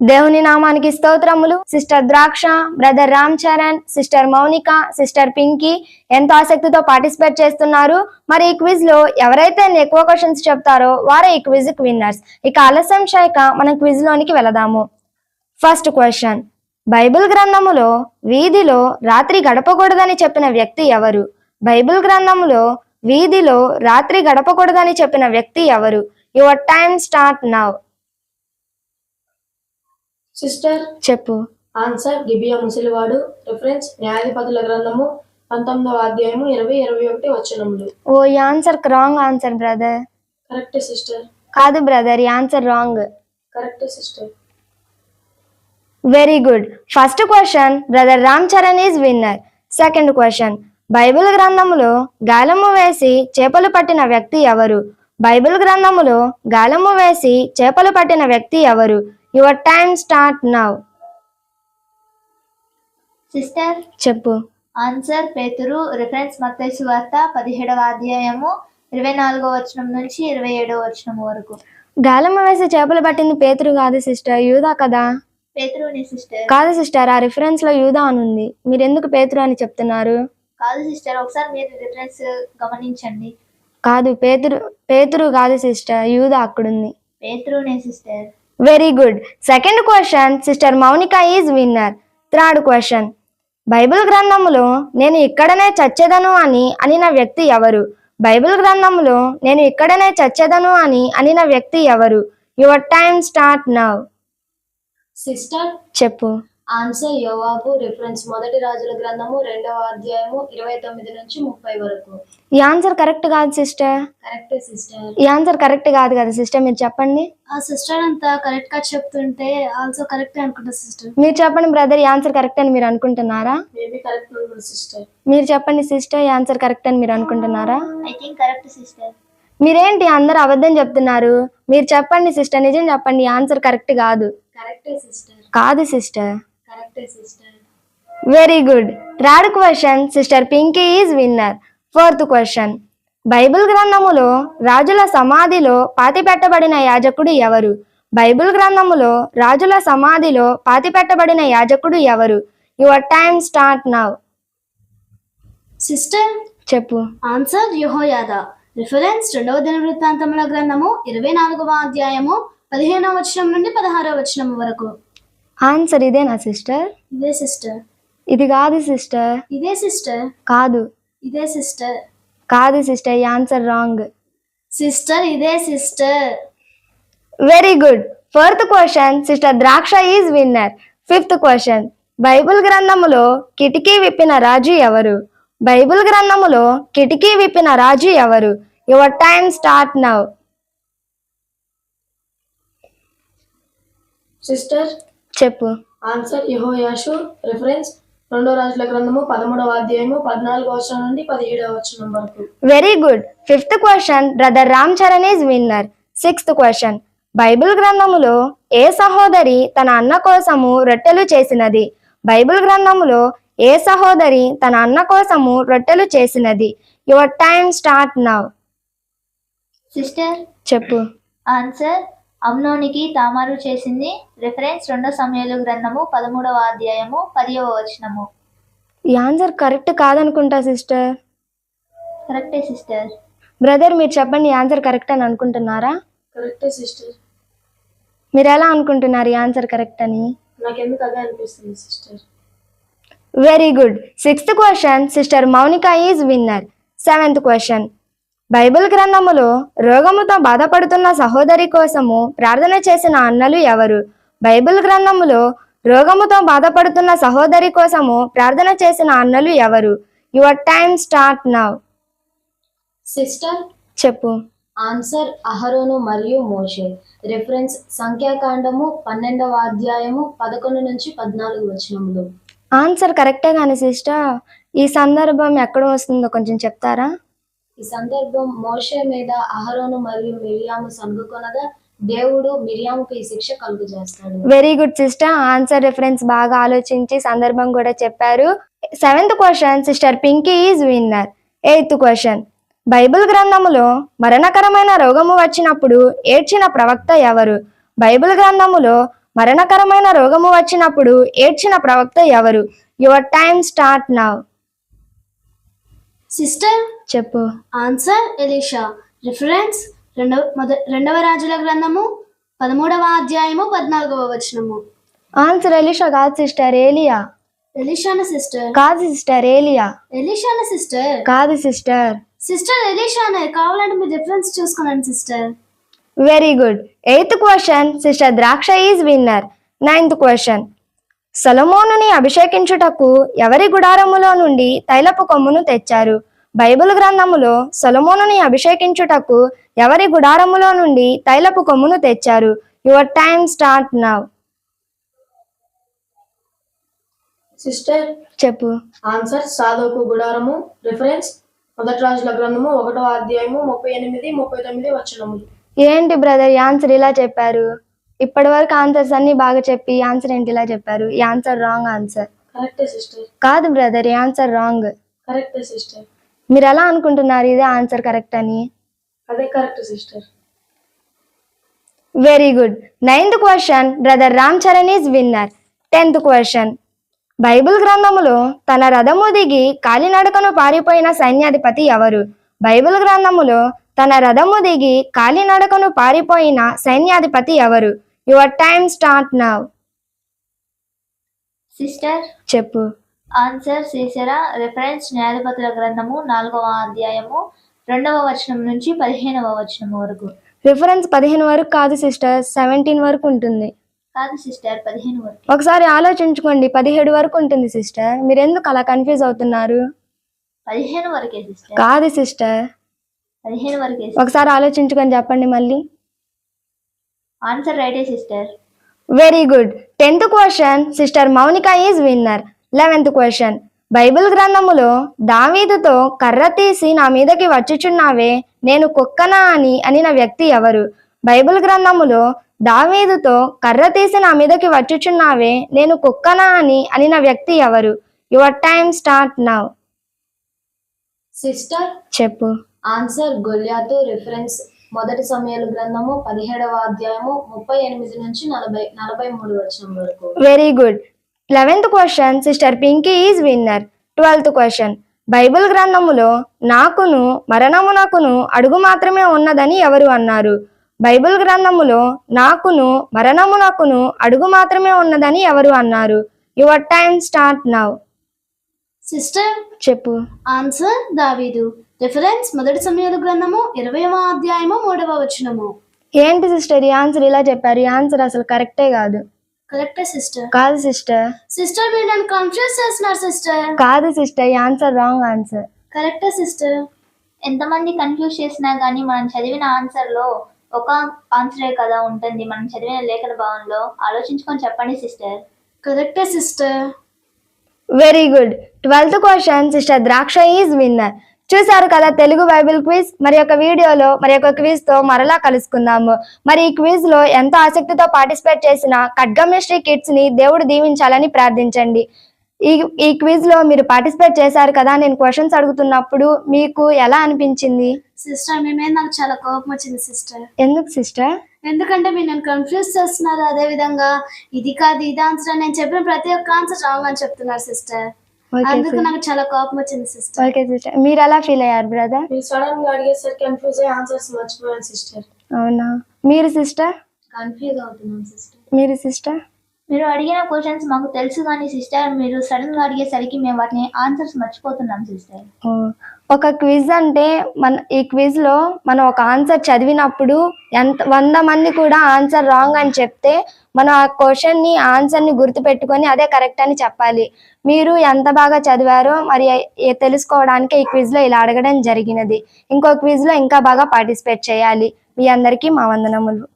దేవుని నామానికి స్తోత్రములు. Sister Draksha brother Ram Charan sister Mounika sister Pinky ఎంతో ఆసక్తితో పార్టిసిపేట్ చేస్తున్నారు. మరి ఈ క్విజ్లో ఎవరైతే ఎక్కువ క్వశ్చన్స్ చెప్తారో వారే ఈ క్విజ్ విన్నర్స్. ఇక ఆలస్యం చేయక మనం క్విజ్ లోనికి వెళదాము. First question. బైబిల్ గ్రంథములో వీధిలో రాత్రి గడపకూడదని చెప్పిన వ్యక్తి ఎవరు? బైబిల్ గ్రంథములో వీధిలో రాత్రి గడపకూడదని చెప్పిన వ్యక్తి ఎవరు? Your time start now sister చెప్పు. ఆన్సర్ గిబియా ముసలివాడు. రిఫరెన్స్ న్యాయాధిపతుల గ్రంథము పంతొమ్మిదవ అధ్యాయము ఇరవై ఇరవై ఒకటి వచనములు. ఓ ఈ answer wrong answer brother. Correct sister. కాదు బ్రదర్ ఈ answer wrong. Correct sister. Very good. First question brother Ram Charan is winner. Second question Bible గ్రంథములో గాలము వేసి చేపలు పట్టిన వ్యక్తి ఎవరు? బైబిల్ గ్రంథములో గాలము వేసి చేపలు పట్టిన వ్యక్తి ఎవరు? Your time start now sister చెప్పు. ఆన్సర్ పేతురు రిఫరెన్స్ మత్తయి వార్త పదిహేడవ అధ్యాయము ఇరవై నాలుగో వచనం నుంచి ఇరవై ఏడవ వచనం వరకు. గాలము వేసి చేపలు పట్టింది పేతురు కాదు సిస్టర్ యూదా కదా? పేతురుని సిస్టర్. కాదు సిస్టర్ ఆ రిఫరెన్స్లో యూదా అని ఉంది మీరు ఎందుకు పేతురు అని చెప్తున్నారు? కాదు సిస్టర్ ఒకసారి మీరు రిఫరెన్స్ గమనించండి. కాదు పేతురు పేతురు కాదు సిస్టర్ యూదా అక్కడుంది. పేతురుని sister. Very good second question sister Mounika is winner third question Bible గ్రంథములో నేను ఇక్కడనే చచ్చేదను అని అనిన వ్యక్తి ఎవరు? బైబిల్ గ్రంథములో నేను ఇక్కడనే చచ్చేదను అని అనిన వ్యక్తి ఎవరు? Your time start now sister చెప్పు. ఆన్సర్ యోవాబు రిఫరెన్స్ మొదటి రాజుల గ్రంథము రెండవ అధ్యాయము ఇరవై తొమ్మిది నుంచి ముప్పై వరకు. ఈ ఆన్సర్ కరెక్ట్ కాదు సిస్టర్ కరెక్ట్ సిస్టర్ ఈ ఆన్సర్ కరెక్ట్ కాదు కదా సిస్టర్ మీరు చెప్పండి. ఆ సిస్టర్ అంతా కరెక్ట్గా చెప్తుంటే ఆల్సో కరెక్ట్ అనుకుంటా సిస్టర్ మీరు చెప్పండి బ్రదర్ ఈ ఆన్సర్ కరెక్ట్ అని మీరు అనుకుంటున్నారా? మేబీ కరెక్ట్ సిస్టర్ మీరు చెప్పండి సిస్టర్ ఈ ఆన్సర్ కరెక్ట్ అని మీరు అనుకుంటున్నారా? ఐ థింక్ కరెక్ట్ సిస్టర్ మీరేంటి అందరు అబద్ధం చెప్తున్నారు? మీరు చెప్పండి సిస్టర్ నిజం చెప్పండి ఆన్సర్ కరెక్ట్ కాదు. కరెక్టే సిస్టర్ కాదు sister very good third question sister Pinky is winner fourth question Bible గ్రంథములో రాజుల సమాధిలో పాతిపెట్టబడిన యాజకుడు ఎవరు? బైబిల్ గ్రంథములో రాజుల సమాధిలో పాతిపెట్టబడిన యాజకుడు ఎవరు? Your time start now sister చెప్పు. ఆన్సర్ యుహోయాద రిఫరెన్స్ రెండవ దిన వృత్తాంతముల గ్రంథము ఇరవై నాలుగవ అధ్యాయము పదిహేనవ వచనం నుండి పదహారవ వచనం వరకు. ఆన్సర్ ఇదేనా సిస్టర్ ఇదే సిస్టర్ ఇది కాదు సిస్టర్ ఇదే సిస్టర్ కాదు. ఇదే సిస్టర్ కాదు సిస్టర్ ఈ ఆన్సర్ రాంగ్ సిస్టర్ ఇదే sister very good fourth question sister Draksha is winner fifth question Bible గ్రంథములో కిటికీ విప్పిన రాజు ఎవరు? బైబిల్ గ్రంథములో కిటికీ విప్పిన రాజు ఎవరు? Your time start now sister చెప్పు. ఆన్సర్ యెహోయాషు రిఫరెన్స్ రెండో రాజుల గ్రంథము పదమూడవ అధ్యాయము పద్నాలుగో వచనం నుండి పదిహేడవ వచనం వరకు. Very good fifth question brother Ram Charan is winner sixth question Bible గ్రంథములో ఏ సహోదరి తన అన్న కోసము రొట్టెలు చేసినది? బైబిల్ గ్రంథములో ఏ సహోదరి తన అన్న కోసము రొట్టెలు చేసినది? Your time start now sister చెప్పు. ఆన్సర్ అమ్నోనికి తామారు చేసింది రిఫరెన్స్ రెండో సమయాలు గ్రంథము పదమూడవ అధ్యాయము పదియవ వచనము. ఈ ఆన్సర్ కరెక్ట్ కాదనుకుంటా సిస్టర్. కరెక్టే సిస్టర్. బ్రదర్ మీరు చెప్పండి ఈ ఆన్సర్ కరెక్ట్ అని అనుకుంటున్నారా? కరెక్టే సిస్టర్. మీరు ఎలా అనుకుంటున్నారు ఈ ఆన్సర్ కరెక్ట్ అని? నాకెందుకు అదే అనిపిస్తుంది sister? Very good sixth question sister Mounika is winner seventh question Bible గ్రంథములో రోగముతో బాధపడుతున్న సహోదరి కోసము ప్రార్థన చేసిన అన్నలు ఎవరు? బైబిల్ గ్రంథములో రోగముతో బాధపడుతున్న సహోదరి కోసము ప్రార్థన చేసిన అన్నలు ఎవరు? Your time start now sister చెప్పు. ఆన్సర్ అహరోను మరియు మోషే. రిఫరెన్స్ సంఖ్యాకాండము పన్నెండవ అధ్యాయము పదకొండు నుంచి పద్నాలుగు వచనములు. ఆన్సర్ కరెక్టే కానీ సిస్టర్ ఈ సందర్భం ఎక్కడ వస్తుందో కొంచెం చెప్తారా? ఈ సందర్భం మోషే మీద అహరోను మరియు మిరియాము సనుగుకొనగా దేవుడు మిరియాముకు ఈ శిక్ష కలుగు చేస్తాడు very good sister answer reference బాగా ఆలోచించి సందర్భం కూడా చెప్పారు. Seventh question sister Pinky is winner eighth question Bible గ్రంథములో మరణకరమైన రోగము వచ్చినప్పుడు ఏడ్చిన ప్రవక్త ఎవరు? బైబిల్ గ్రంథములో మరణకరమైన రోగము వచ్చినప్పుడు ఏడ్చిన ప్రవక్త ఎవరు? Your time start now sister చెప్పు. ఆన్సర్ ఎలీషా. రిఫరెన్స్ రెండవ మొద రెండవ రాజుల గ్రంథము పదమూడవ అధ్యాయము పద్నాలుగవ వచనము. ఆన్సర్ ఎలిషా కాదు సిస్టర్ ఏలియా. ఎలీషాన సిస్టర్? కాదు సిస్టర్ ఏలియా. ఎలీషాన సిస్టర్? కాదు సిస్టర్. సిస్టర్ ఎలీషానే కావాలంటే మీరు reference చూసుకోనండి sister. Very good eighth question sister Draksha is winner ninth question సొలమోనుని అభిషేకించుటకు ఎవరి గుడారములో నుండి తైలపు కొమ్మును తెచ్చారు? బైబిల్ గ్రంథములో సొలమోనుని అభిషేకించుటకు ఎవరి గుడారములో నుండి తైలపు కొమ్మును తెచ్చారు? Your time start now sister చెప్పు. ఆన్సర్ సాధోకు గుడారము రిఫరెన్స్ మొదటి రాజుల గ్రంథము ఒకటో అధ్యాయము ముప్పై ఎనిమిది ముప్పై తొమ్మిది వచనములు. ఏంటి బ్రదర్ ఆన్సర్ ఇలా చెప్పారు? ఇప్పటి వరకు ఆన్సర్స్ అన్ని బాగా చెప్పి ఈ ఆన్సర్ ఏంటి ఇలా చెప్పారు? ఈ ఆన్సర్ రాంగ్ ఆన్సర్ కరెక్టే సిస్టర్ కాదు బ్రదర్ ఈ ఆన్సర్ రాంగ్ కరెక్టే సిస్టర్ మీరు ఎలా అనుకుంటున్నారు ఇదే ఆన్సర్ కరెక్ట్ అని? అదే correct sister very good ninth question brother Ram Charan is winner tenth question Bible గ్రంథములో తన రథము దిగి కాలినడకను పారిపోయిన సైన్యాధిపతి ఎవరు? బైబిల్ గ్రంథములో తన రథము దిగి కాలినడకను పారిపోయిన సైన్యాధిపతి ఎవరు? Your time start now sister చెప్పు. ఆన్సర్ సీసెరా రిఫరెన్స్ న్యాయపతుల గ్రంథము నాలుగవ అధ్యాయము రెండవ వచనం నుంచి పదిహేనవ వచనం వరకు. రిఫరెన్స్ పదిహేను వరకు కాదు సిస్టర్ సెవెంటీన్ వరకు ఉంటుంది. కాదు సిస్టర్ పదిహేను వరకు. ఒకసారి ఆలోచించుకోండి. పదిహేడు వరకు ఉంటుంది సిస్టర్ మీరు ఎందుకు అలా కన్ఫ్యూజ్ అవుతున్నారు? పదిహేను వరకే సిస్టర్ కాదు సిస్టర్ పదిహేను వరకే ఒకసారి ఆలోచించుకొని చెప్పండి మళ్ళీ. ఆన్సర్ రైటే sister very good tenth question sister Mounika is winner eleventh question Bible గ్రంథములో దావీదుతో కర్ర తీసి నా మీదకి వచ్చుచున్నావే నేను కుక్కనా అని అనిన వ్యక్తి ఎవరు? బైబిల్ గ్రంథములో దావీదుతో కర్ర తీసి నా మీదకి వచ్చుచున్నావే నేను కుక్కనా అని అనిన వ్యక్తి ఎవరు? Your time start now sister చెప్పు. ఆన్సర్ గొల్యాతు రిఫరెన్స్ మొదటి సమయాల గ్రంథము పదిహేడవ అధ్యాయము ముప్పై ఎనిమిది నుంచి నలభై నలభై మూడు వచనం వరకు. Very good eleventh question sister Pinky is winner twelfth question Bible గ్రంథములో నాకును మరణమునకును అడుగు మాత్రమే ఉన్నదని ఎవరు అన్నారు? బైబిల్ గ్రంథములో నాకును మరణమునకును అడుగు మాత్రమే ఉన్నదని ఎవరు అన్నారు? Your time start now sister చెప్పు. ఆన్సర్ దావీదు రిఫరెన్స్ మొదటి సమయాల గ్రంథము ఇరవైవ అధ్యాయము మూడవ వచనము. ఏంటి సిస్టర్ ఈ ఆన్సర్ ఇలా చెప్పారు. ఈ ఆన్సర్ అసలు కరెక్టే కాదు. కరెక్టే సిస్టర్ కాదు సిస్టర్ సిస్టర్ మీరు నన్ను కన్ఫ్యూజ్ చేస్తున్నారు సిస్టర్ కాదు సిస్టర్ ఈ ఆన్సర్ రాంగ్ ఆన్సర్ కరెక్టే సిస్టర్ ఎంతమంది కన్ఫ్యూజ్ చేసినా కానీ మనం చదివిన ఆన్సర్లో ఒక ఆన్సరే కదా ఉంటుంది. మనం చదివిన లేఖన భావంలో. ఆలోచించుకొని చెప్పండి సిస్టర్ కరెక్టే sister very good twelfth question sister Draksha is winner చూసారు కదా తెలుగు బైబిల్ క్విజ్? మరి యొక్క వీడియోలో మరి యొక్క క్విజ్తో మరలా కలుసుకుందాము. మరి ఈ క్విజ్లో ఎంతో ఆసక్తితో పార్టిసిపేట్ చేసిన ఖడ్గమిస్ట్రీ కిడ్స్ని దేవుడు దీవించాలని ప్రార్థించండి. ఈ ఈ క్విజ్లో మీరు పార్టిసిపేట్ చేశారు కదా నేను క్వశ్చన్స్ అడుగుతున్నప్పుడు మీకు ఎలా అనిపించింది? సిస్టర్ మీ మీద నాకు చాలా కోపం వచ్చింది సిస్టర్ ఎందుకు సిస్టర్ ఎందుకంటే మీరు నన్ను కన్ఫ్యూజ్ చేస్తున్నారు అదే విధంగా ఇది కాదు ఇది ఆన్సర్ నేను చెప్పిన ప్రతి ఒక్క ఆన్సర్ రాంగ్ అని చెప్తున్నారు సిస్టర్ అందుకు నాకు చాలా కోపం వచ్చింది సిస్టర్. Okay sister. మీరు ఎలా ఫీల్ అయ్యారు బ్రదర్? మీరు సడన్గా అడిగేసరికి కన్ఫ్యూజ్ అయ్యి ఆన్సర్స్ మర్చిపోయాను సిస్టర్. అవునా? మీరు సిస్టర్? కన్ఫ్యూజ్ అవుతున్నాం సిస్టర్. మీరు సిస్టర్? మీరు అడిగిన క్వశ్చన్స్ మాకు తెలుసు కానీ సిస్టర్ మీరు సడన్గా అడిగేసరికి మేము వాటిని ఆన్సర్స్ మర్చిపోతున్నాం సిస్టర్ ఒక క్విజ్ అంటే మన ఈ క్విజ్లో మనం ఒక ఆన్సర్ చదివినప్పుడు ఎంత వంద మంది కూడా ఆన్సర్ రాంగ్ అని చెప్తే మనం ఆ క్వశ్చన్ని ఆన్సర్ని గుర్తు పెట్టుకొని అదే కరెక్ట్ అని చెప్పాలి. మీరు ఎంత బాగా చదివారో మరి తెలుసుకోవడానికి ఈ క్విజ్లో ఇలా అడగడం జరిగినది. ఇంకో క్విజ్లో ఇంకా బాగా పార్టిసిపేట్ చేయాలి. మీ అందరికీ మా వందనములు.